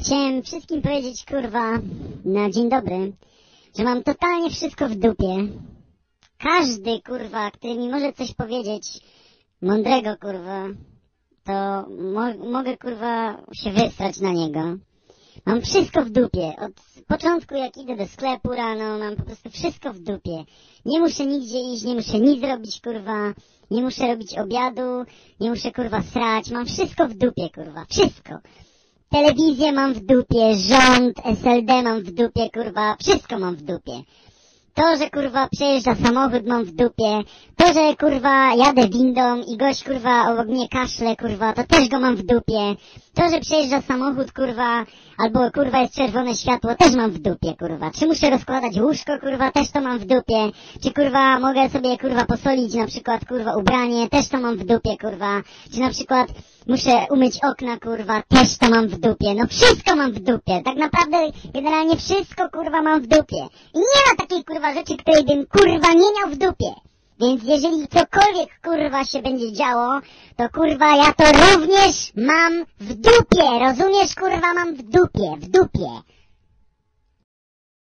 Chciałem wszystkim powiedzieć, kurwa, na dzień dobry, że mam totalnie wszystko w dupie. Każdy, kurwa, który mi może coś powiedzieć mądrego, kurwa, to mo mogę, kurwa, się wysrać na niego. Mam wszystko w dupie. Od początku, jak idę do sklepu rano, mam po prostu wszystko w dupie. Nie muszę nigdzie iść, nie muszę nic robić, kurwa. Nie muszę robić obiadu, nie muszę, kurwa, srać. Mam wszystko w dupie, kurwa. Wszystko. Telewizję mam w dupie, rząd, SLD mam w dupie, kurwa. Wszystko mam w dupie. To, że kurwa przejeżdża samochód mam w dupie. To, że kurwa jadę windą i gość kurwa obok mnie kaszle kurwa, to też go mam w dupie. To, że przejeżdża samochód kurwa, albo kurwa jest czerwone światło, też mam w dupie kurwa. Czy muszę rozkładać łóżko kurwa, też to mam w dupie. Czy kurwa mogę sobie kurwa posolić na przykład kurwa ubranie, też to mam w dupie kurwa. Czy na przykład muszę umyć okna kurwa, też to mam w dupie. No wszystko mam w dupie. Tak naprawdę generalnie wszystko kurwa mam w dupie. I nie ma takiej kurwa rzeczy, której bym kurwa nie miał w dupie. Więc jeżeli cokolwiek kurwa się będzie działo, to kurwa ja to również mam w dupie. Rozumiesz kurwa mam w dupie, w dupie.